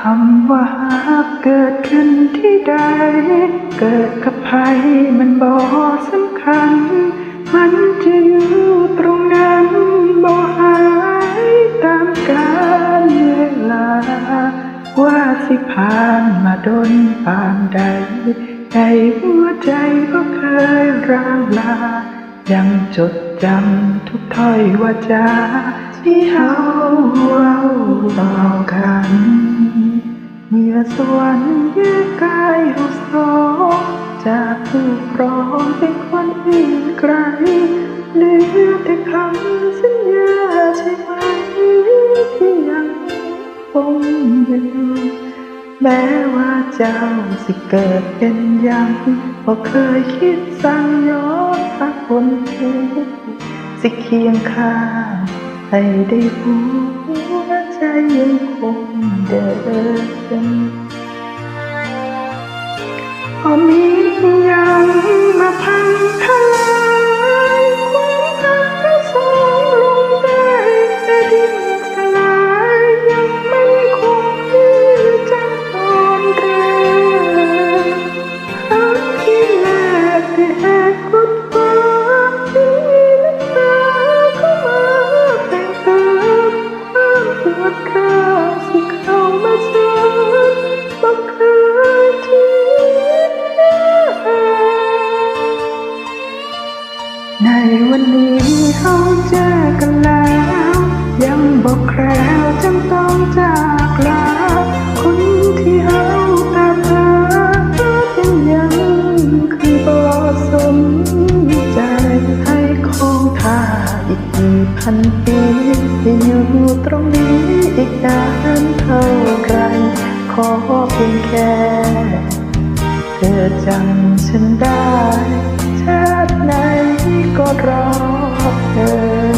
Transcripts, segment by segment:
คำว่าฮักเกิดขึ้นที่ใด เกิดกับใครมันบ่สำคัญ มันจะอยู่ตรงนั้นบ่หายตามกาลเวลา ว่าสิผ่านมาดนปานใดใจหัวใจก็เคยร่างลา ยังจดจำทุกถ้อยวาจาที่เฮาเว้าต่อ เมื่อสวรรค์แยกกายเฮาสองจากผู้ครองเป็นคนอื่นไกลเหลือแต่คำสัญญาใช่ไหมที่ยังคงอยู่แม้ว่าเจ้าสิเกิดเป็นยังบ่เคยคิดสั่งย้อนหักคนทุกสิเคียงข้างให้ได้หัวใจยังคง เดิน นปีจะอยู่ตรงนี้อีกนานเท่าไรขอเพียงแค่เธอจำฉันได้ชาติไหนก็รอเธอ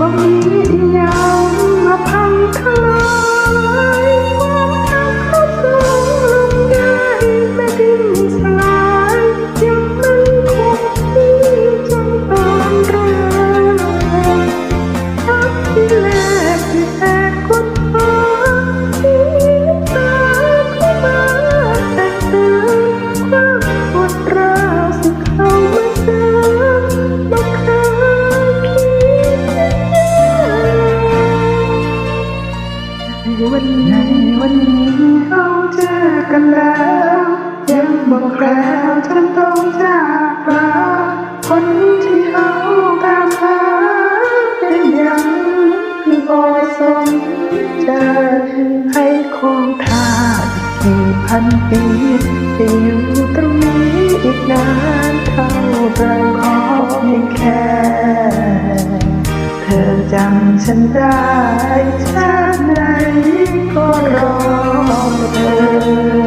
บ่มีที่ยังมาพังคลา ของข้าอีกกี่พันปีจะอยู่ตรงนี้อีกนานเท่าไรขอเพียงแค่ เธอจำฉันได้ชาติไหนก็รอเธอ